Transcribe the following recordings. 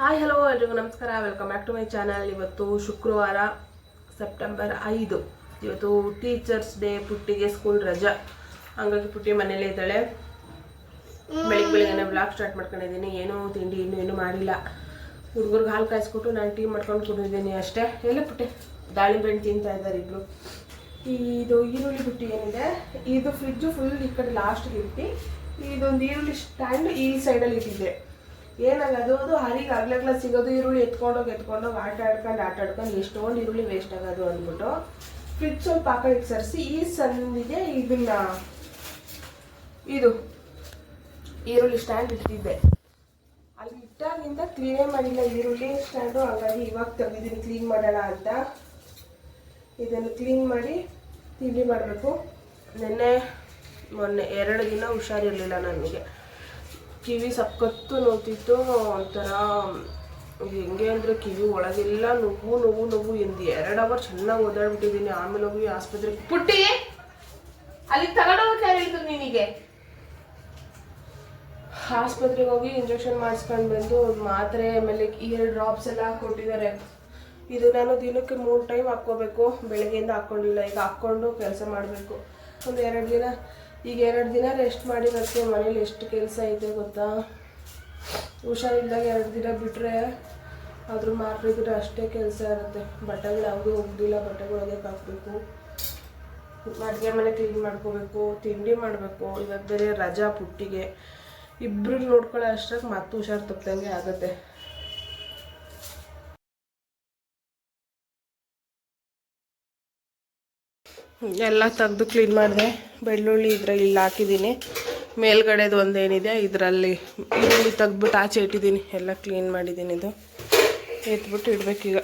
Hi hello ಎಲ್ರಿಗೂ ನಮಸ್ಕಾರ. Welcome back to my channel ಇವತ್ತು ಶುಕ್ರವಾರ ಸೆಪ್ಟೆಂಬರ್ ಐದು. ಇವತ್ತು ಟೀಚರ್ಸ್ ಡೇ ಪುಟ್ಟಿಗೆ ಸ್ಕೂಲ್ ರಜಾ. ಹಂಗಾಗಿ ಪುಟ್ಟಿ ಮನೇಲೇ ಇದ್ದಾಳೆ. ಬೆಳಿಗ್ಗೆ ಬೆಳಿಗ್ಗೆ ಬ್ಲಾಗ್ ಸ್ಟಾರ್ಟ್ ಮಾಡ್ಕೊಂಡಿದ್ದೀನಿ. ಏನೂ ತಿಂಡಿ ಇನ್ನೂ ಏನೂ ಮಾಡಿಲ್ಲ. ಹುಡುಗರ್ಗೆ ಹಾಲು ಕಾಯಿಸ್ಕೊಟ್ಟು ನಾನು ಟೀ ಮಾಡ್ಕೊಂಡು ಕುಡಿದಿದ್ದೀನಿ ಅಷ್ಟೇ. ಎಲ್ಲ ಪುಟ್ಟಿ? ದಾಳಿಂಬೆ ಹಣ್ಣು ತಿಂತಾ ಇದ್ದಾರೆ ಇಬ್ಬರು ಇದು ಈರುಳ್ಳಿ ಬುಟ್ಟಿ ಏನಿದೆ? ಇದು ಫ್ರಿಜ್ಜು ಫುಲ್ ಈ ಕಡೆ ಲಾಸ್ಟ್ಗೆ ಇಟ್ಟು. ಇದೊಂದು ಈರುಳ್ಳಿ ಸ್ಟ್ಯಾಂಡ್ ಈ ಸೈಡಲ್ಲಿ ಇಟ್ಟಿದ್ದೆ. ಏನಾಗೋದು ಅದು ಅದು ಹರಿಗೆ ಅಗ್ಲಗ್ಲ ಸಿಗೋದು, ಈರುಳ್ಳಿ ಎತ್ಕೊಂಡೋಗಿ ಎತ್ಕೊಂಡೋಗಿ ಆಟ ಆಡ್ಕೊಂಡು ಆಟ ಆಡ್ಕೊಂಡು ಎಷ್ಟೊಂದು ಈರುಳ್ಳಿ ವೇಸ್ಟ್ ಆಗೋದು ಅಂದ್ಬಿಟ್ಟು ಫ್ರಿಜ್ ಸ್ವಲ್ಪ ಆ ಕಡೆಗೆ ಸರಿಸಿ ಈ ಸಂದಿಗೆ ಇದನ್ನ ಇದು ಈರುಳ್ಳಿ ಸ್ಟ್ಯಾಂಡ್ ಇಟ್ಟಿದ್ದೆ. ಅಲ್ಲಿ ಇಟ್ಟಾಗಿಂದ ಕ್ಲೀನೇ ಮಾಡಿಲ್ಲ ಈರುಳ್ಳಿ ಸ್ಟ್ಯಾಂಡು ಹಾಗಾಗಿ ಇವಾಗ ತೆಗೆದಿದ್ದೀನಿ ಕ್ಲೀನ್ ಮಾಡೋಣ ಅಂತ. ಇದನ್ನು ಕ್ಲೀನ್ ಮಾಡಿ ತಿಂಡಿ ಮಾಡಬೇಕು. ನಿನ್ನೆ, ಮೊನ್ನೆ, ಎರಡು ದಿನ ಹುಷಾರಿರಲಿಲ್ಲ ನನಗೆ. ಕಿವಿ ಸಖತ್ತು ನೋತಿತ್ತು ಒಂಥರ, ಹೆಂಗೆ ಅಂದರೆ ಕಿವಿ ಒಳಗೆಲ್ಲ ನೋವು ನೋವು ನೋವು ಎಂದು ಎರಡು ಅವರ್ ಚೆನ್ನಾಗಿ ಓದಾಡ್ಬಿಟ್ಟಿದ್ದೀನಿ. ಆಮೇಲೆ ಹೋಗಿ ಆಸ್ಪತ್ರೆಗೆ ಪುಟ್ಟಿ! ಅಲ್ಲಿ ತಗೊಂಡೋಗಕ್ಕೆ ಯಾರು ಹೇಳಿದ್ರು ನಿನಗೆ? ಆಸ್ಪತ್ರೆಗೆ ಹೋಗಿ ಇಂಜೆಕ್ಷನ್ ಮಾಡಿಸ್ಕೊಂಡು ಬಂದು ಮಾತ್ರೆ, ಆಮೇಲೆ ಇಯರ್ ಡ್ರಾಪ್ಸ್ ಎಲ್ಲ ಕೊಟ್ಟಿದ್ದಾರೆ ಇದು ನಾನು ದಿನಕ್ಕೆ ಮೂರು ಟೈಮ್ ಹಾಕ್ಕೋಬೇಕು. ಬೆಳಗ್ಗೆಯಿಂದ ಹಾಕ್ಕೊಂಡಿಲ್ಲ. ಈಗ ಹಾಕ್ಕೊಂಡು ಕೆಲಸ ಮಾಡಬೇಕು. ಒಂದು ಎರಡು ದಿನ ಈಗ ಎರಡು ದಿನ ರೆಸ್ಟ್ ಮಾಡಿ ಮತ್ತೆ ಮನೇಲಿ ಎಷ್ಟು ಕೆಲಸ ಐತೆ ಗೊತ್ತಾ? ಹುಷಾರಿದ್ದಾಗ ಎರಡು ದಿನ ಬಿಟ್ಟರೆ ಆದರೂ ಮಾರಿದ್ರೆ ಅಷ್ಟೇ ಕೆಲಸ ಇರುತ್ತೆ. ಬಟ್ಟೆಗಳು ಯಾವುದೂ ಹೋಗೋದಿಲ್ಲ ಬಟ್ಟೆಗಳು ಹಾಕ್ಬೇಕು. ಅಡುಗೆ ಮನೆ ಕ್ಲೀನ್ ಮಾಡ್ಕೋಬೇಕು. ತಿಂಡಿ ಮಾಡಬೇಕು. ಇವಾಗ ಬೇರೆ ರಜಾ, ಪುಟ್ಟಿಗೆ. ಇಬ್ಬರು ನೋಡ್ಕೊಳ್ಳೋ ಅಷ್ಟ್ರಾಗ ಮತ್ತೆ ಹುಷಾರು ತಪ್ಪದಂಗೆ ಆಗುತ್ತೆ. ಎಲ್ಲ ತೆಗೆದು ಕ್ಲೀನ್ ಮಾಡಿದೆ. ಬೆಳ್ಳುಳ್ಳಿ ಇದರಲ್ಲಿ ಇಲ್ಲಿ ಹಾಕಿದ್ದೀನಿ. ಮೇಲ್ಗಡೆದು ಒಂದೇನಿದೆ, ಇದರಲ್ಲಿ ಈರುಳ್ಳಿ ತೆಗೆದ್ಬಿಟ್ಟು ಆಚೆ ಇಟ್ಟಿದ್ದೀನಿ. ಎಲ್ಲ ಕ್ಲೀನ್ ಮಾಡಿದ್ದೀನಿ ಇದು. ಎತ್ಬಿಟ್ಟು ಇಡಬೇಕೀಗ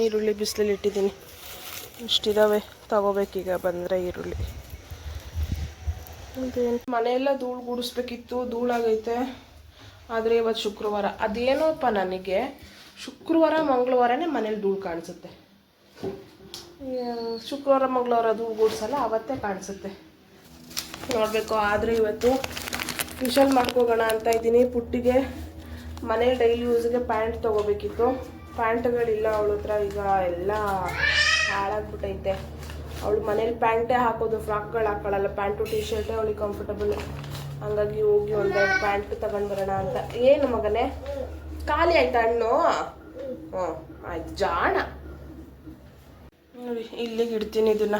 ಈರುಳ್ಳಿ ಬಿಸಿಲಲ್ಲಿ ಇಟ್ಟಿದ್ದೀನಿ. ಇಷ್ಟಿದಾವೆ. ತಗೋಬೇಕೀಗ ಬಂದರೆ ಈರುಳ್ಳಿ. ಅದೇನು ಮನೆಯೆಲ್ಲ ಧೂಳು ಗುಡಿಸ್ಬೇಕಿತ್ತು. ಧೂಳಾಗೈತೆ. ಆದರೆ ಇವತ್ತು ಶುಕ್ರವಾರ. ಅದೇನೋಪ್ಪ ನನಗೆ? ಶುಕ್ರವಾರ, ಮಂಗಳವಾರನೇ ಮನೇಲಿ ಧೂಳು ಕಾಣಿಸುತ್ತೆ. ಶುಕ್ರವಾರ, ಮಂಗಳವಾರ ಅದು ಗೂಡ್ಸಲ್ಲ, ಅವತ್ತೇ ಕಾಣಿಸುತ್ತೆ. ನೋಡಬೇಕು, ಆದರೆ ಇವತ್ತು ವಿಶಾಲ್ ಮಾಡ್ಕೋಗೋಣ ಅಂತ ಇದ್ದೀನಿ. ಪುಟ್ಟಿಗೆ ಮನೆ ಡೈಲಿ ಯೂಸ್ಗೆ ಪ್ಯಾಂಟ್ ತೊಗೋಬೇಕಿತ್ತು. ಪ್ಯಾಂಟ್ಗಳಿಲ್ಲ, ಅವಳ ಹತ್ರ ಈಗ ಎಲ್ಲ ಹಾಳಾಗ್ಬಿಟ್ಟೈತೆ ಅವಳು ಮನೇಲಿ ಪ್ಯಾಂಟೇ ಹಾಕೋದು, ಫ್ರಾಕ್ಗಳು ಹಾಕೊಳ್ಳಲ್ಲ ಪ್ಯಾಂಟು ಟಿ ಶರ್ಟೇ ಅವಳಿಗೆ ಕಂಫರ್ಟಬಲ್ ಹಂಗಾಗಿ ಹೋಗಿ ಒಂದೆರಡು ಪ್ಯಾಂಟ್ ತಗೊಂಡು ಬರೋಣ ಅಂತ. ಏನು ಮಗನೇ? ಖಾಲಿ ಆಯ್ತಾ ಹಣ್ಣು? ಹ್ಞೂ ಆಯ್ತು. ಜಾಣ. ನೋಡಿ ಇಲ್ಲಿಗೆ ಇಡ್ತೀನಿ ಇದನ್ನ.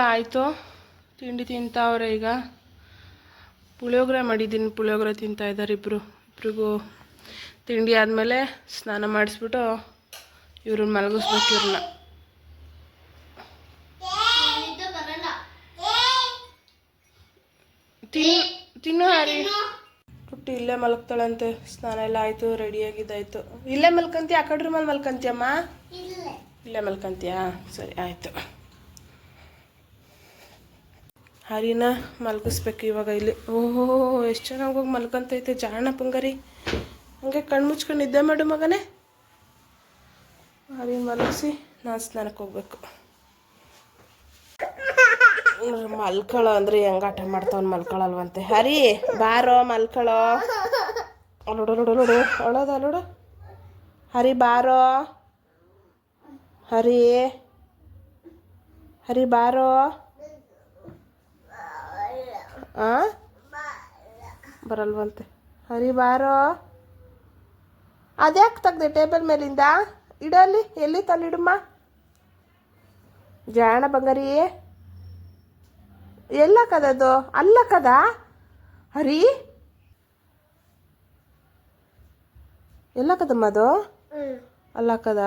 ಎಲ್ಲ ಆಯಿತು. ತಿಂಡಿ ತಿಂತಾವ್ರೆ ಈಗ. ಪುಳಿಯೋಗರೆ ಮಾಡಿದ್ದೀನಿ ಪುಳಿಯೋಗರೆ ತಿಂತಾ ಇದ್ದಾರೆ ಇಬ್ಬರು ಇಬ್ರಿಗೂ ತಿಂಡಿ ಆದಮೇಲೆ ಸ್ನಾನ ಮಾಡಿಸ್ಬಿಟ್ಟು ಇವ್ರನ್ನ ಮಲಗಿಸ್ಬೇಕು ಇವ್ರನ್ನ. ತಿನ್ ತಿನ್ನು ಹಾರಿ. ಪುಟ್ಟಿ ಇಲ್ಲೇ ಮಲಗ್ತಾಳಂತೆ. ಸ್ನಾನ ಎಲ್ಲ ಆಯಿತು ರೆಡಿಯಾಗಿದ್ದಾಯ್ತು ಇಲ್ಲೇ ಮಲ್ಕಂತೀಯ? ಆ ಕಡ್ರ ಮೇಲೆ ಮಲ್ಕಂತೀಯಮ್ಮ? ಇಲ್ಲೇ ಮಲ್ಕಂತೀಯಾ? ಸರಿ ಆಯಿತು. ಹರಿನ ಮಲಗಿಸ್ಬೇಕು ಇವಾಗ ಇಲ್ಲಿ. ಓಹೋ, ಎಷ್ಟು ಚೆನ್ನಾಗಿ ಹೋಗಿ ಮಲ್ಕೊಂತೈತೆ ಜಾಣ ಪುಂಗರಿ. ಹಂಗೆ ಕಣ್ಣು ಮುಚ್ಕೊಂಡು ನಿದ್ದೆ ಮಾಡು ಮಗನೇ. ಹರಿ ಮಲಗಿಸಿ, ನಾನು ಸ್ನಾನಕ್ಕೆ ಹೋಗ್ಬೇಕು. ಮಲ್ಕೊಳ್ಳೋ ಅಂದ್ರೆ ಹೆಂಗೆ ಆಟ ಮಾಡ್ತಾವನ್ ಮಲ್ಕೊಳ್ಳಲ್ವಂತೆ ಹರಿ, ಬಾರೋ ಮಲ್ಕೊಳ್ಳೋ ಅಲ್ಲೋಡು ಅಳೋದು ಅಲ್ಲೋಡು ಹರಿ, ಬಾರೋ. ಹರಿ. ಹರಿ, ಬಾರೋ. ಆ? ಬರಲ್ವಂತೆ ಹರಿ ಬಾರೋ. ಅದ್ಯಾಕೆ ತೆಗ್ದೆ ಟೇಬಲ್ ಮೇಲಿಂದ? ಇಡಲ್ಲಿ ಎಲ್ಲಿ ತಂದಿಡಮ್ಮ ಜಾಣ ಬಂಗಾರಿ. ಎಲ್ಲ ಕದದು ಅಲ್ಲ ಕದ? ಹರಿ? ಎಲ್ಲ ಕದಮ್ಮ ಅದು? ಅಲ್ಲ ಕದ?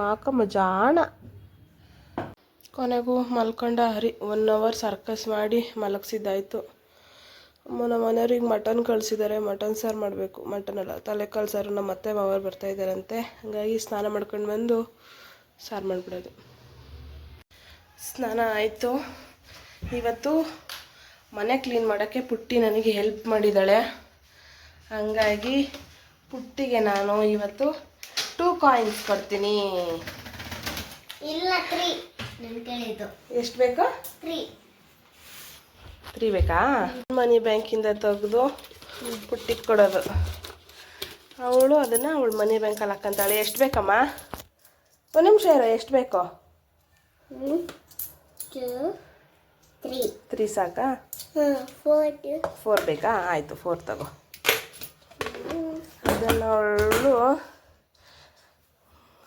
ಹಾಕಮ್ಮ ಜಾಣ. ಕೊನೆಗೂ ಮಲ್ಕೊಂಡ ಹರಿ ಒನ್ ಅವರ್ ಸರ್ಕಸ್ ಮಾಡಿ ಮಲಗಿಸಿದ್ದಾಯ್ತು. ನಮ್ಮ ಮನೆಯವ್ರಿಗೆ ಮಟನ್ ಕಳಿಸಿದ್ದಾರೆ ಮಟನ್ ಸಾರು ಮಾಡಬೇಕು ಮಟನ್ ಅಲ್ಲ ತಲೆಕಾಲು ಸಾರು. ನಮ್ಮ ಅತ್ತೆ ಮಾವರು ಬರ್ತಾ ಇದ್ದಾರಂತೆ. ಹಾಗಾಗಿ ಸ್ನಾನ ಮಾಡ್ಕೊಂಡು ಬಂದು ಸಾರು ಮಾಡಿಬಿಡೋದು. ಸ್ನಾನ ಆಯಿತು. ಇವತ್ತು ಮನೆ ಕ್ಲೀನ್ ಮಾಡೋಕ್ಕೆ ಪುಟ್ಟಿ ನನಗೆ ಹೆಲ್ಪ್ ಮಾಡಿದ್ದಾಳೆ. ಹಾಗಾಗಿ ಪುಟ್ಟಿಗೆ ನಾನು ಇವತ್ತು ಟೂ ಕಾಯಿನ್ಸ್ ಕೊಡ್ತೀನಿ. ಇಲ್ಲ ತ್ರೀ ಎಷ್ಟು ಬೇಕಾ? ತ್ರೀ ಬೇಕಾ? ಮನಿ ಬ್ಯಾಂಕಿಂದ ತೆಗೆದು ಪುಟ್ಟಿಗೆ ಕೊಡೋದು. ಅವಳು ಅದನ್ನು ಅವಳು ಮನಿ ಬ್ಯಾಂಕಲ್ಲಿ ಹಾಕಂತಾಳೆ. ಎಷ್ಟು ಬೇಕಮ್ಮ? ಒಂದು ನಿಮಿಷ ಇರೋ ಎಷ್ಟು ಬೇಕು? ತ್ರೀ ತ್ರೀ ಸಾಕಾ? ಫೋರ್ ಫೋರ್ ಬೇಕಾ? ಆಯಿತು ಫೋರ್ ತಗೋ. ಅದನ್ನು ಅವಳು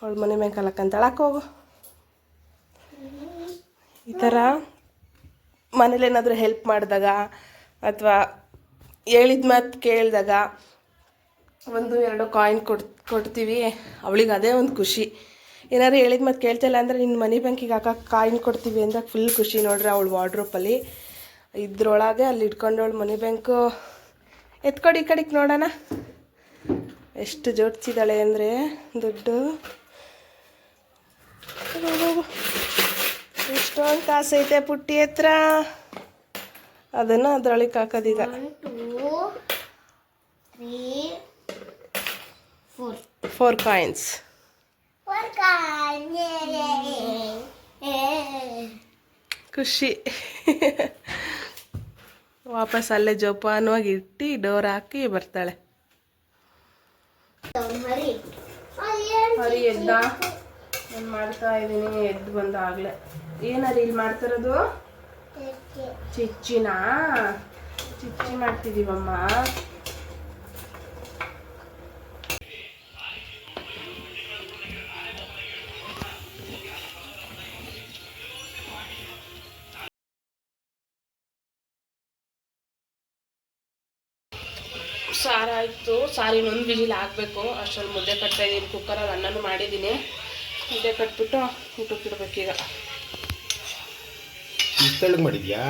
ಅವಳು ಮನೆ ಬ್ಯಾಂಕಲ್ಲಿ ಹಾಕಂತಾಳೆ. ಹಾಕೋಗು ಈ ಥರ ಮನೇಲಿ ಏನಾದರೂ ಹೆಲ್ಪ್ ಮಾಡಿದಾಗ ಅಥವಾ ಹೇಳಿದ ಮಾತು ಕೇಳಿದಾಗ ಒಂದು ಎರಡು ಕಾಯಿನ್ ಕೊಡ್, ಕೊಡ್ತೀವಿ, ಅವಳಿಗೆ ಅದೇ ಒಂದು ಖುಷಿ. ಏನಾದ್ರು ಹೇಳಿದ ಮಾತು ಕೇಳ್ತಿಲ್ಲ ಅಂದರೆ ನಿನ್ನ ಮನಿ ಬ್ಯಾಂಕಿಗೆ ಹಾಕಕ್ಕೆ ಕಾಯಿನ್ ಕೊಡ್ತೀವಿ ಅಂದಾಗ ಫುಲ್ ಖುಷಿ ನೋಡ್ರಿ ಅವಳು ವಾರ್ಡ್ರೋಪಲ್ಲಿ ಇದ್ರೊಳಗೆ ಅಲ್ಲಿ ಇಟ್ಕೊಂಡವಳು ಮನಿ ಬ್ಯಾಂಕು ಎತ್ಕೊಡಿ ಈ ಕಡೆಗೆ ನೋಡೋಣ. ಎಷ್ಟು ಜೋಡಿಸಿದಾಳೆ ಅಂದರೆ ದುಡ್ಡು. ಹೋಗು. ಎಷ್ಟೊಂದು ಕಾಸು ಐತೆ ಪುಟ್ಟಿ ಹತ್ರ. ಅದನ್ನು ಅದ್ರೊಳಗೆ ಹಾಕೋದೀಗ. ಫೋರ್ ಕಾಯಿನ್ಸ್ ಖುಷಿ. ವಾಪಸ್ ಅಲ್ಲೇ ಜೋಪಾನವಾಗಿ ಇಟ್ಟು ಡೋರ್ ಹಾಕಿ ಬರ್ತಾಳೆ. ಎದ್ದ ನಾನು ಮಾಡ್ತಾ ಇದ್ದೀನಿ ಎದ್ದು ಬಂದ ಆಗ್ಲೇ ಏನರಿ ಇಲ್ಲಿ ಮಾಡ್ತಾರದು? ಚಿಚ್ಚಿನ ಚಿಚ್ಚಿ ಮಾಡ್ತಿದೀವಮ್ಮ. ಸಾರಾಯಿತು ಸಾರಿನ ಒಂದು ಬಿಜಿಲ್ ಹಾಕಬೇಕು. ಅಷ್ಟರಲ್ಲಿ ಮುದ್ದೆ ಕಟ್ತಾ ಇದ್ದೀನಿ ಕುಕ್ಕರಲ್ಲಿ ಅನ್ನನೂ ಮಾಡಿದ್ದೀನಿ ಮುದ್ದೆ ಕಟ್ಬಿಟ್ಟು ಊಟಕ್ಕೆ ಇಡ್ಬೇಕೀಗ ಇಷ್ಟು ತೆಳ್ಳಗೆ ಮಾಡಿದ್ಯಾ?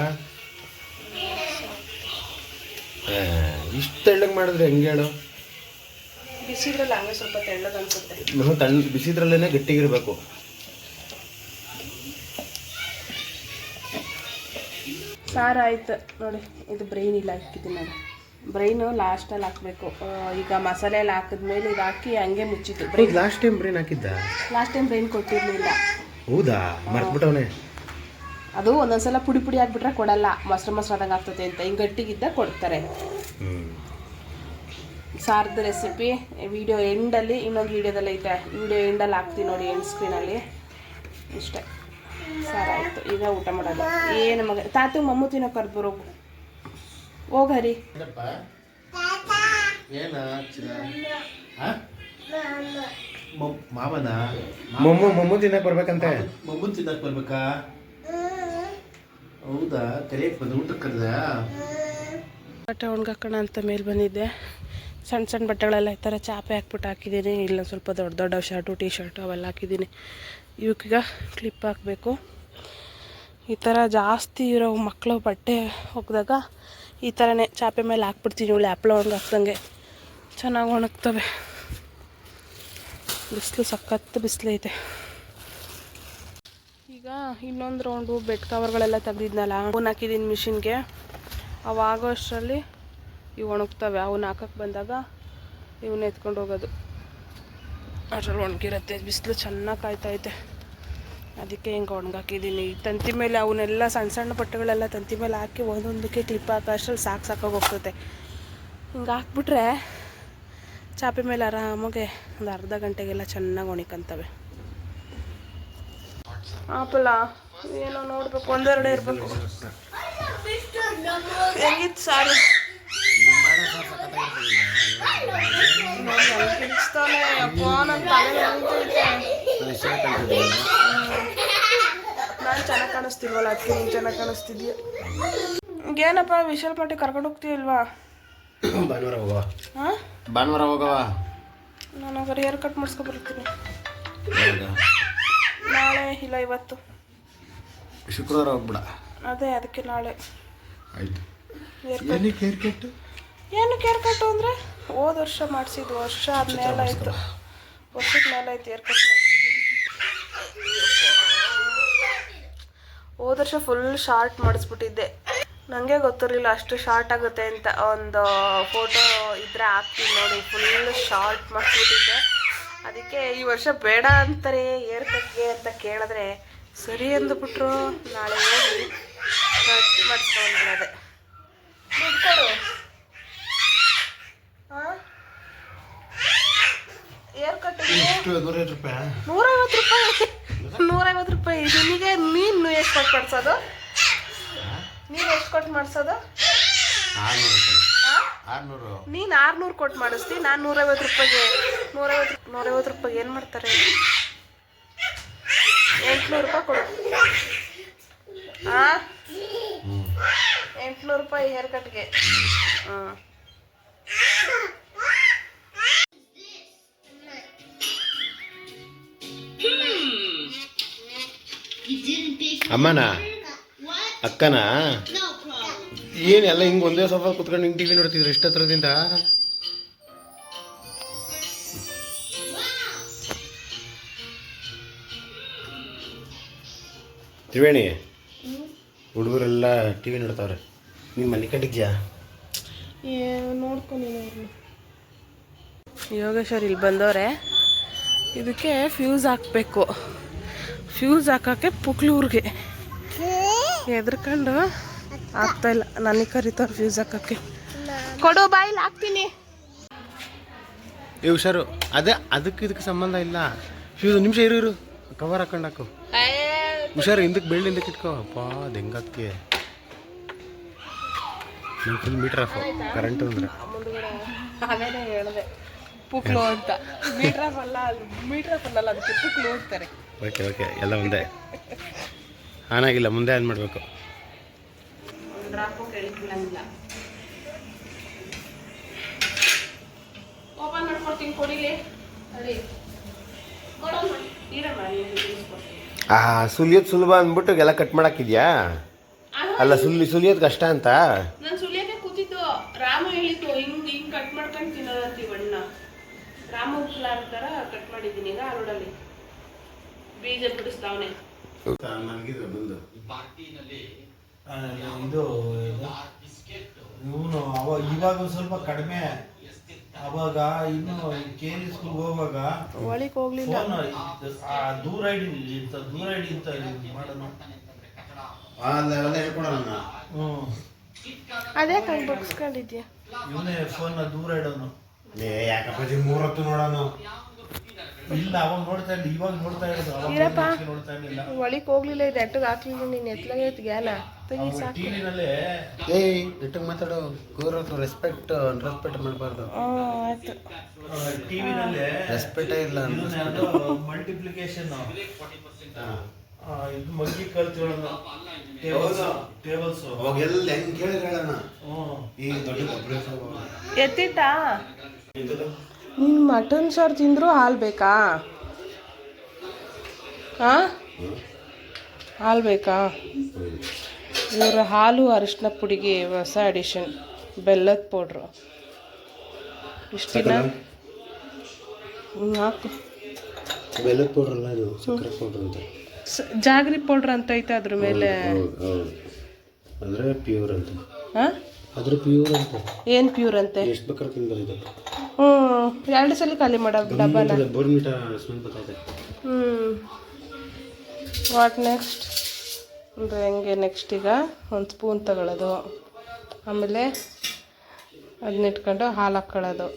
ಇಷ್ಟು ತೆಳ್ಳಗೆ ಮಾಡಿದ್ರೆ ಹೆಂಗೆ ಹೇಳು? ಬಿಸಿದ್ರಲ್ಲಿ ಹಂಗೆ ಸ್ವಲ್ಪ ತೆಳ್ಳಗೆ ಅನ್ಸುತ್ತೆ. ನಾವು ತಣ್ಣ ಬಿಸಿದ್ರಲ್ಲೇ ಗಟ್ಟಿಗಿರಬೇಕು. ಸಾರಾಯ್ತು ನೋಡಿ ಇದು ಬ್ರೈನ್ ಇಲ್ಲ ಹಾಕಿದ್ದೀನಿ ನೋಡಿ. ಬ್ರೈನು ಲಾಸ್ಟಲ್ಲಿ ಹಾಕಬೇಕು. ಈಗ ಮಸಾಲೆ ಎಲ್ಲ ಹಾಕಿದ್ಮೇಲೆ ಇದು ಹಾಕಿ ಹಂಗೆ ಮುಚ್ಚಿತ್ತು. ಬ್ರೈನ್ ಲಾಸ್ಟ್ ಟೈಮ್ ಬ್ರೈನ್ ಹಾಕಿದ್ದ? ಲಾಸ್ಟ್ ಟೈಮ್ ಬ್ರೈನ್ ಕೊಟ್ಟಿರಲಿಲ್ಲ. ಹೌದಾ? ಮರ್ತ್ಬಿಟ್ಟವನೆ. ಅದು ಒಂದೊಂದ್ಸಲ ಪುಡಿ ಪುಡಿ ಹಾಕ್ಬಿಟ್ರೆ ಕೊಡಲ್ಲ. ಮೊಸರು ಮೊಸರು ಆದಂಗೆ ಆಗ್ತದೆ ಅಂತ. ಹಿಂಗೆ ಗಟ್ಟಿಗಿದ್ದ ಕೊಡ್ತಾರೆ. ಸಾರದ ಸಾರ್ದ ರೆಸಿಪಿ ವಿಡಿಯೋ ಎಂಡಲ್ಲಿ ಇನ್ನೊಂದು ವಿಡಿಯೋದಲ್ಲಿ ಐತೆ. ವಿಡಿಯೋ ಎಂಡಲ್ಲಿ ಹಾಕ್ತೀನಿ ನೋಡಿ ಎಂಡ್ ಸ್ಕ್ರೀನಲ್ಲಿ ಇಷ್ಟೇ. ಸಾರಾಯಿತು ಈಗ ಊಟ ಮಾಡೋದು. ಏನು ಮಗ ತಾತು ಮಮ್ಮು ತಿನ್ನೋ ಕರ್ಬರು ಹೋಗ ಹರಿ. ಮಮ್ಮು ಮಾವನ ಮೊಮ್ಮು ಮೊಮ್ಮು ತಿನ್ನಕ್ ಬರ್ಬೇಕಂತೆ. ಮಮ್ಮು ತಿನ್ನಕ್ ಬರ್ಬೇಕಾ? ಹೌದಾ? ತಲೆ ಬಟ್ಟೆ ಒಣಗಾಕೋಣ ಅಂತ ಮೇಲೆ ಬಂದಿದ್ದೆ. ಸಣ್ಣ ಸಣ್ಣ ಬಟ್ಟೆಗಳೆಲ್ಲ ಈ ಥರ ಚಾಪೆ ಹಾಕ್ಬಿಟ್ಟು ಹಾಕಿದ್ದೀನಿ. ಇಲ್ಲ, ಸ್ವಲ್ಪ ದೊಡ್ಡ ದೊಡ್ಡ ಶರ್ಟು ಟೀ ಶರ್ಟು ಅವೆಲ್ಲ ಹಾಕಿದ್ದೀನಿ. ಇವಕ್ಕೀಗ ಕ್ಲಿಪ್ ಹಾಕಬೇಕು. ಈ ಥರ ಜಾಸ್ತಿ ಇರೋ ಮಕ್ಕಳು ಬಟ್ಟೆ ಒಗ್ದಾಗ ಈ ಥರನೇ ಚಾಪೆ ಮೇಲೆ ಹಾಕ್ಬಿಡ್ತೀನಿ. ಒಳ್ಳೆ ಹಪ್ಳ ಒಣಗಾಕ್ದಂಗೆ. ಚೆನ್ನಾಗಿ ಒಣಗ್ತವೆ. ಬಿಸಿಲು ಸಖತ್ತು ಬಿಸಿಲೈತೆ. ಈಗ ಇನ್ನೊಂದು ರೌಂಡು ಬೆಡ್ ಕವರ್ಗಳೆಲ್ಲ ತೆಗ್ದಿದ್ನಲ್ಲ ಅವನ್ನ ಹಾಕಿದ್ದೀನಿ ಮಿಷಿನ್ಗೆ ಅವಾಗೋ ಅಷ್ಟರಲ್ಲಿ ಇವು ಒಣಗ್ತವೆ ಅವನ್ನ ಹಾಕಕ್ಕೆ ಬಂದಾಗ ಇವನ್ನ ಎತ್ಕೊಂಡು ಹೋಗೋದು. ಅದ್ರಲ್ಲಿ ಒಣಗಿರುತ್ತೆ ಬಿಸಿಲು ಚೆನ್ನಾಗಿ ಕಾಯ್ತೈತೆ ಅದಕ್ಕೆ ಹಿಂಗೆ ಒಣಗಾಕಿದ್ದೀನಿ ತಂತಿ ಮೇಲೆ ಅವನ್ನೆಲ್ಲ ಸಣ್ಣ ಸಣ್ಣ ಬಟ್ಟೆಗಳೆಲ್ಲ ತಂತಿ ಮೇಲೆ ಹಾಕಿ ಒಂದೊಂದಕ್ಕೆ ಕ್ಲಿಪ್ ಹಾಕೋ ಅಷ್ಟರಲ್ಲಿ ಸಾಕು ಸಾಕಾಗಿ ಹೋಗ್ತದೆ ಹಿಂಗೆ ಹಾಕ್ಬಿಟ್ರೆ ಚಾಪೆ ಮೇಲೆ ಆರಾಮಾಗೆ ಒಂದು ಅರ್ಧ ಗಂಟೆಗೆಲ್ಲ ಚೆನ್ನಾಗಿ ಒಣಕಂತವೆ. ಆಪಲ ಏನೋ ನೋಡ್ಬೇಕು ಒಂದೆರಡು ಇರಬೇಕು. ಹೆಂಗಿತ್ತು ಸಾರಿ? ಅಪ್ಪ ನನ್ನ ತಲೆ ನಾನು ಚೆನ್ನಾಗಿ ಕಾಣಿಸ್ತಿಲ್ವಲ್ಲ ಅದಕ್ಕೆ ನೀನು ಚೆನ್ನಾಗಿ ಕಾಣಿಸ್ತಿದ್ಯಾ? ಏನಪ್ಪ ವಿಶಾಲ್ ಪಾಟಿ ಕರ್ಕೊಂಡು ಹೋಗ್ತೀಯಲ್ವಾ ಭಾನುವಾರ ಹೋಗವಾ. ಹಾಂ? ಭಾನುವಾರ ಹೋಗವ. ನಾನು ಹೇರ್ ಕಟ್ ಮಾಡಿಸ್ಕೊಬರ್ತೀನಿ. ನಾಳೆ ಇಲ್ಲ ಇವತ್ತು. ಶುಕ್ರವಾರ ಹೋಗ್ಬಿಡ. ಅದೇ ಅದಕ್ಕೆ ನಾಳೆ. ಆಯ್ತು. ಏನು ಏನಕ್ಕೆ ಹೇರ್ ಕಟ್? ಏನು ಹೇರ್ ಕಟ್ಟು ಅಂದರೆ ಹೋದ ವರ್ಷ ಮಾಡಿಸಿದ್ದು ವರ್ಷ ಆದ್ಮೇಲೆ ಆಯ್ತು. ವರ್ಷದ ಮೇಲೆ ಆಯ್ತು ಹೇರ್ ಕಟ್ ಹೋದ ವರ್ಷ ಫುಲ್ ಶಾರ್ಟ್ ಮಾಡಿಸ್ಬಿಟ್ಟಿದ್ದೆ. ನನಗೆ ಗೊತ್ತಿರಲಿಲ್ಲ ಅಷ್ಟು ಶಾರ್ಟ್ ಆಗುತ್ತೆ ಅಂತ. ಒಂದು ಫೋಟೋ ಇದ್ರೆ ಹಾಕ್ತೀನಿ ನೋಡಿ ಫುಲ್ ಶಾರ್ಟ್ ಮಾಡಿಸ್ಬಿಟ್ಟಿದ್ದೆ. ಅದಕ್ಕೆ ಈ ವರ್ಷ ಬೇಡ ಅಂತಾರೆ ಏರ್ ಕಟ್ಗೆ ಅಂತ ಕೇಳಿದ್ರೆ ಸರಿ ಅಂದ್ಬಿಟ್ರು ನಾಳೆ ಹೋಗಿ ಕಟ್ ಮಾಡಿಸ್ಕೊಂಡ್ಬಿಡೋದೆ ದುಡ್ಡು ಏರ್ ಕಟ್ಟಿಗೆ? ಎಷ್ಟು? ನೂರೈವತ್ತು ರೂಪಾಯಿ. ನೂರೈವತ್ತು ರೂಪಾಯಿ? ನಿಮಗೆ ನೀನು ಎಷ್ಟು ಕೊಟ್ಟು ಮಾಡಿಸೋದು? ನೀನು ಎಷ್ಟು ಕೊಟ್ಟು ಮಾಡಿಸೋದು? ಆರ್ನೂರು ನೀನು ಆರ್ನೂರು ಕೊಟ್ಟು ಮಾಡಿಸ್ತಿ ನಾನು ನೂರೈವತ್ತು ರೂಪಾಯಿಗೆ ನೂರೈವತ್ತು ನೂರೈವತ್ತು ರೂಪಾಯಿಗೆ ಏನು ಮಾಡ್ತಾರೆ? ಎಂಟುನೂರು ರೂಪಾಯಿ ಕೊಡು. ಹಾಂ ಎಂಟುನೂರು ರೂಪಾಯಿ ಹೇರ್ ಕಟ್ಗೆ ಹ್ಞೂ ಅಮ್ಮನ? ಅಕ್ಕನ? ಏನೆಲ್ಲ ಹಿಂಗೆ ಒಂದೇ ಸೋಫಾ ಕುತ್ಕೊಂಡು ಹಿಂಗೆ ಟಿವಿ ನೋಡ್ತಿದ್ರು ಇಷ್ಟ ಹತ್ರದಿಂದ? ತ್ರಿವೇಣಿ, ಹುಡುಗರೆಲ್ಲ ಟಿವಿ ನೋಡ್ತಾವ್ರೆ. ನಿಮ್ಮ ಮನೆ ಕಟ್ಟಿದ್ಯಾ ನೋಡ್ಕೊಂಡು ಯೋಗೇಶ್ವರ್ ಇಲ್ಲಿ ಬಂದವ್ರೆ. ಇದಕ್ಕೆ ಫ್ಯೂಸ್ ಹಾಕಬೇಕು. ಫ್ಯೂಸ್ ಹಾಕೋಕ್ಕೆ ಪುಕ್ಲೂರ್ಗೆ. ಎದ್ರಕೊಂಡು ಆಗ್ತಾ ಇಲ್ಲ. ನನಗೆ ಕರಿತಾರೆ ಫ್ಯೂಸ್ ಹಾಕಕ್ಕೆ. ಕೊಡು ಬಾಯಿಲ್ ಹಾಕ್ತೀನಿ. ಏ ಹುಷಾರು. ಅದೇ ಅದಕ್ಕೆ ಇದಕ್ಕೆ ಸಂಬಂಧ ಇಲ್ಲ. ಫ್ಯೂಸ್ ನಿಮಿಷ ಇರು ಇರು. ಕವರ್ ಹಾಕೊಂಡು ಹಾಕು. ಹುಷಾರು ಹಿಂದಕ್ಕೆ ಬೆಳ್ಳಿ ಹಿಂದಕ್ಕೆ ಇಟ್ಕೋ. ಅಪ್ಪ ಅದು ಹೆಂಗಕ್ಕೆ ಫುಲ್ ಮೀಟರ್ ಆಫ್ ಕರೆಂಟ್ ಅಂದ್ರೆ. ಮುಂದ್ಗಡೆ ಅದೇನೇ ಹೇಳಿದೆ ಪುಕ್ಲು ಅಂತ. ಮೀಟ್ರಫ್ ಅಲ್ಲ ಮೀಟ್ರಫ್ ಅನ್ನಲ್ಲ ಅದಕ್ಕೆ ಪುಕ್ಲು ಅಂತಾರೆ. ಓಕೆ ಓಕೆ ಎಲ್ಲ ಒಂದೇ. ಆನಾಗಿಲ್ಲ ಮುಂದೆ ಆನ್ ಮಾಡಬೇಕು. ಡ್ರಾಪು que ಓಪನ್ ಮಾಡ್ಕೊಡ್ತೀನಿ ಕೊಡಿಲಿ ಅಡಿ ಆ ಸುಲಿಯೋದು ಸುಲಭ ಅಂದ್ಬಿಟ್ಟು ಎಲ್ಲ ಕಟ್ ಮಾಡಾಕಿದ್ಯಾ? ಅಲ್ಲ ಸುಲಿ ಸುಲಿಯೋದು ಕಷ್ಟ ಅಂತ? ನಾನು ಸುಲಿಯಕ್ಕೆ ಕೂತಿದ್ದು ರಾಮ ಹೇಳಿತ್ತು ಹಿಂಗ್ ಹಿಂಗ್ ಕಟ್ ಮಾಡ್ಕೊಂಡು ತಿನ್ನೋದಂತ ಬಣ್ಣ. ರಾಮ ಉಪ್ಲಾರ ಥರ ಕಟ್ ಮಾಡಿದ್ದೀನಿ ಈಗ ರೋಡಲ್ಲಿ ಬೀಜ ಬಿಡಿಸ್ತಾವನೆ. ಇದು ಇವನು ಅವಾಗ ಇವಾಗ ಸ್ವಲ್ಪ ಕಡಿಮೆ. ಅವಾಗ ಇನ್ನು ಕೆ ಎಲ್ ಸ್ಕೂಲ್ಗೆ ಹೋಗುವಾಗ ಒಳಗೆ ಹೋಗ್ಲಿಲ್ಲ. ಆ ದೂರ ಐಡಿ ಇಂತ ದೂರ ಐಡಿ ಅಂತ ಮಾಡೋಣ. ಹ್ಞೂ ಅದೇ ಕಂಡು ಬಗ್ಸ್ಕೊಂಡಿದ್ಯಾ ಇವನೇ ಫೋನ್ ದೂರ ಇಡೋನು. ಯಾಕಪ್ಪಾಜಿ ಮೂರತ್ತು ನೋಡೋಣ ಇಲ್ಲ ಅವಾಗ ನೋಡ್ತಾ ಇಲ್ಲ ಇವಾಗ ನೋಡ್ತಾ ಇರೋದು. ಇರಪ್ಪ. ನೋಡ್ತಾ ಇರಲಿಲ್ಲ ಒಳಗೆ ಹೋಗ್ಲಿಲ್ಲ ಇದು ಎಟ್ಟಿಗೆ ಹಾಕ್ಲಿಲ್ಲ ನೀನು ಸಾಕು ಟಿವಿನಲ್ಲೇ ಏಯ್ ಮಾತಾಡು. ರೆಸ್ಪೆಕ್ಟ್ ರೆಸ್ಪೆಕ್ಟ್ ಮಾಡಬಾರ್ದು. ಹ್ಞೂ ಆಯ್ತು. ಟಿವಿನಲ್ಲೇ ರೆಸ್ಪೆಕ್ಟೇ ಇಲ್ಲ ಮಲ್ಟಿಪ್ಲಿಕೇಶನ್ ಇದು ಮಗ್ಗಿ ಟೇಬಲ್ಸ್ ಅವಾಗೆಲ್ಲ ಹೆಂಗ್ ದೊಡ್ಡ ನೀನು ಮಟನ್ ಸಾರು ತಿಂದರೂ ಹಾಲು ಬೇಕಾ? ಹಾಂ ಹಾಲು ಬೇಕಾ? ಇವರು ಹಾಲು ಅರಿಶಿನ ಪುಡಿಗೆ ಹೊಸ ಅಡಿಷನ್ ಬೆಲ್ಲದ ಪೌಡ್ರು ಇಷ್ಟು ದಿನ? ಹ್ಮ್, ಹಾಕು ಬೆಲ್ಲದ ಪೌಡ್ರ್ ಅಲ್ಲ ಇದು? ಸಕ್ಕರೆ ಪೌಡ್ರ್ ಅಂತ. ಜಾಗರಿ ಪೌಡ್ರ್ ಅಂತ ಐತೆ ಅದ್ರ ಮೇಲೆ. ಅಂದರೆ ಪ್ಯೂರ್ ಅಂತ. ಹಾಂ ಅದ್ರ ಪ್ಯೂರ್ ಅಂತ. ಏನು ಪ್ಯೂರ್ ಅಂತ? ಎಷ್ಟು ಬೇಕಾದ್ರೆ ತಿನ್ಬೋದು ಹ್ಞೂ ಎರಡು ಸಲ ಖಾಲಿ ಮಾಡೋ ಡಬ್ಬನ. ಬೋರ್ಮಿಟಾ ಸ್ಮೆಲ್ ಬರ್ತೈತೆ. ಹ್ಞೂ ವಾಟ್ ನೆಕ್ಸ್ಟ್ ಅಂದರೆ ಹೆಂಗೆ ನೆಕ್ಸ್ಟ್ ಈಗ ಒಂದು ಸ್ಪೂನ್ ತಗೊಳ್ಳೋದು ಆಮೇಲೆ ಅದನ್ನ ಇಟ್ಕೊಂಡು ಹಾಲು ಹಾಕ್ಕೊಳ್ಳೋದು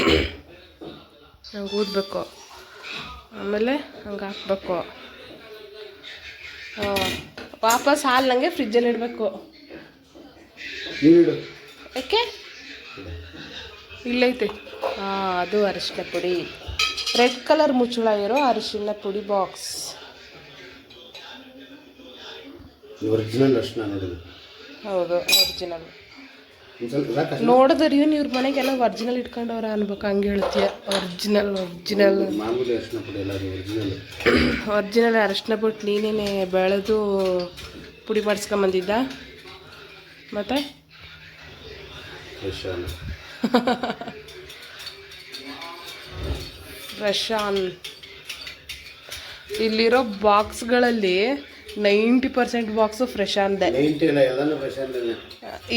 ಹಂಗೆ ಊದಬೇಕು. ಆಮೇಲೆ ಹಂಗೆ ಹಾಕ್ಬೇಕು. ವಾಪಸ್ ಹಾಲು ನನಗೆ ಫ್ರಿಜ್ಜಲ್ಲಿ ಇಡಬೇಕು. ಯಾಕೆ? ಇಲ್ಲೈತೆ ಹಾಂ ಅದು ಅರಿಶಿನ ಪುಡಿ. ರೆಡ್ ಕಲರ್ ಮುಚ್ಚಳ ಇರೋ ಅರಿಶಿನ ಪುಡಿ ಬಾಕ್ಸ್ ಒರಿಜಿನಲ್ ಅರ್ಶಿನ ನೋಡಿದ್ರು ಹೌದು ಒರಿಜಿನಲ್ ನೋಡಿದ್ರಿ ಇವ್ನು ಇವ್ರ ಮನೆಗೆಲ್ಲ ಒರಿಜಿನಲ್ ಇಟ್ಕೊಂಡವ್ರ ಅನ್ಬೇಕು ಹಂಗೆ ಹೇಳ್ತೀಯ. ಒರಿಜಿನಲ್ ಒರಿಜಿನಲ್ ಮಾಮೂಲಿ ಅರ್ಶಿನ ಪುಡಿ ಎಲ್ಲ ಒರಿಜಿನಲ್ ಒರಿಜಿನಲ್ ಅರಿಶಿನ ಬಿಟ್ಟು ನೀನೇನೆ ಬೆಳೆದು ಪುಡಿ ಮಾಡಿಸ್ಕೊಂಬಂದಿದ್ದ. ಮತ್ತೆ? ರಶಾನ್ ಇಲ್ಲಿರೋ ಬಾಕ್ಸ್ಗಳಲ್ಲಿ ನೈಂಟಿ ಪರ್ಸೆಂಟ್ ಬಾಕ್ಸು ಫ್ರೆಶ್ ಅಂದೆ.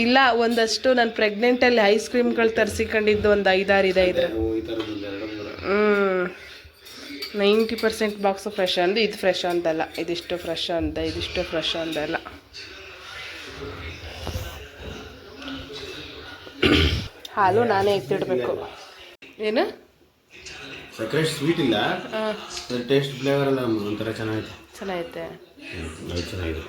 ಇಲ್ಲ ಒಂದಷ್ಟು ನಾನು ಪ್ರೆಗ್ನೆಂಟಲ್ಲಿ ಐಸ್ ಕ್ರೀಮ್ಗಳು ತರಿಸಿಕೊಂಡಿದ್ದು ಒಂದು ಐದಾರು ಇದೆ ಇದ್ರೆ. ಹ್ಞೂ ನೈಂಟಿ ಪರ್ಸೆಂಟ್ ಬಾಕ್ಸು ಫ್ರೆಶ್ ಅಂದು ಇದು ಫ್ರೆಶ್ ಅಂತಲ್ಲ ಇದಿಷ್ಟು ಫ್ರೆಶ್ ಅಂತ ಇದಿಷ್ಟು ಫ್ರೆಶ್ ಅಂದಲ್ಲ ಹಾಲು ನಾನೇ ಎತ್ತಿಡಬೇಕು ಏನು? ಸಕ್ಕರೆ ಸ್ವೀಟ್ ಇಲ್ಲ. ಟೇಸ್ಟ್ ಫ್ಲೇವರ್ ಎಲ್ಲ ಒಂಥರ ಚೆನ್ನಾಗಿದೆ ಚೆನ್ನಾಗೈತೆ. ಅದು ಚೆನ್ನಾಗಿದೆ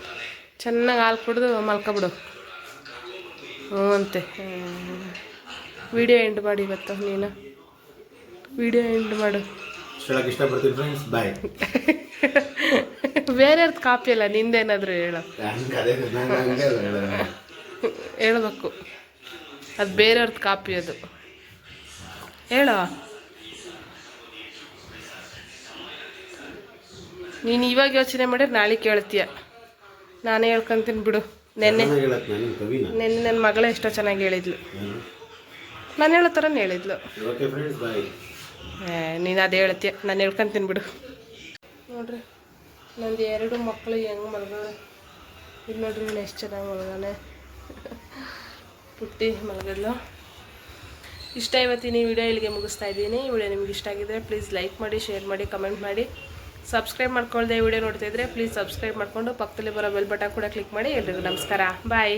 ಚೆನ್ನಾಗಿ ಹಾಲು ಕುಡಿದು ಮಲ್ಕೊಬಿಡು. ಹ್ಞೂ ಅಂತೆ. ವಿಡಿಯೋ ಎಂಡ್ ಮಾಡಿ ಇವತ್ತು ನೀನು. ವಿಡಿಯೋ ಎಂಡ್ ಮಾಡು. ಹೇಳಕ್ಕೆ ಇಷ್ಟಪಡ್ತೀನಿ ಫ್ರೆಂಡ್ಸ್ ಬಾಯ್ ಬೇರೆಯವ್ರದ್ದು ಕಾಪಿ ಅಲ್ಲ ನಿಂದೇನಾದರೂ ಹೇಳು. ಅದೇ. ಹೇಳ್ಬೇಕು. ಅದು ಬೇರೆಯವ್ರದ್ದು ಕಾಪಿ ಅದು. ಹೇಳೋ. ನೀನು ಇವಾಗ ಯೋಚನೆ ಮಾಡಿದ್ರೆ ನಾಳೆ ಕೇಳ್ತೀಯ. ನಾನೇ ಹೇಳ್ಕೊಂತೀನಿ ಬಿಡು. ನೆನ್ನೆ ನೆನ್ನೆ ನನ್ನ ಮಗಳೇ ಎಷ್ಟೋ ಚೆನ್ನಾಗಿ ಹೇಳಿದ್ಲು. ನಾನು ಹೇಳೋ ಥರನೇ ಹೇಳಿದ್ಲು. ನೀನು ಅದೇ ಹೇಳ್ತೀಯ. ನಾನು ಹೇಳ್ಕೊಂತೀನಿ ಬಿಡು. ನೋಡ್ರಿ ನಂದು ಎರಡು ಮಕ್ಕಳು ಹೆಂಗೆ ಮಲಗ ಇಲ್ಲಿ ನೋಡ್ರಿ ಇವ್ನು ಎಷ್ಟು ಚೆನ್ನಾಗಿ ಮಲಗಾನೆ. ಪುಟ್ಟಿ ಮಲಗದ್ಲು. ಇಷ್ಟ ಇವತ್ತಿನ ವಿಡಿಯೋ ಇಲ್ಲಿಗೆ ಮುಗಿಸ್ತಾ ಇದ್ದೀನಿ. ವಿಡಿಯೋ ನಿಮ್ಗೆ ಇಷ್ಟ ಆಗಿದ್ರೆ ಪ್ಲೀಸ್ ಲೈಕ್ ಮಾಡಿ ಶೇರ್ ಮಾಡಿ ಕಮೆಂಟ್ ಮಾಡಿ. ಸಬ್ಸ್ಕ್ರೈಬ್ ಮಾಡ್ಕೊಳ್ಳದೆ ವಿಡಿಯೋ ನೋಡ್ತಾ ಇದ್ರೆ ಪ್ಲೀಸ್ ಸಬ್ಸ್ಕ್ರೈಬ್ ಮಾಡಿಕೊಂಡು ಪಕ್ಕದಲ್ಲಿ ಬರೋ ಬೆಲ್ ಬಟನ್ ಕೂಡ ಕ್ಲಿಕ್ ಮಾಡಿ ಎಲ್ರಿಗೂ ನಮಸ್ಕಾರ. ಬಾಯ್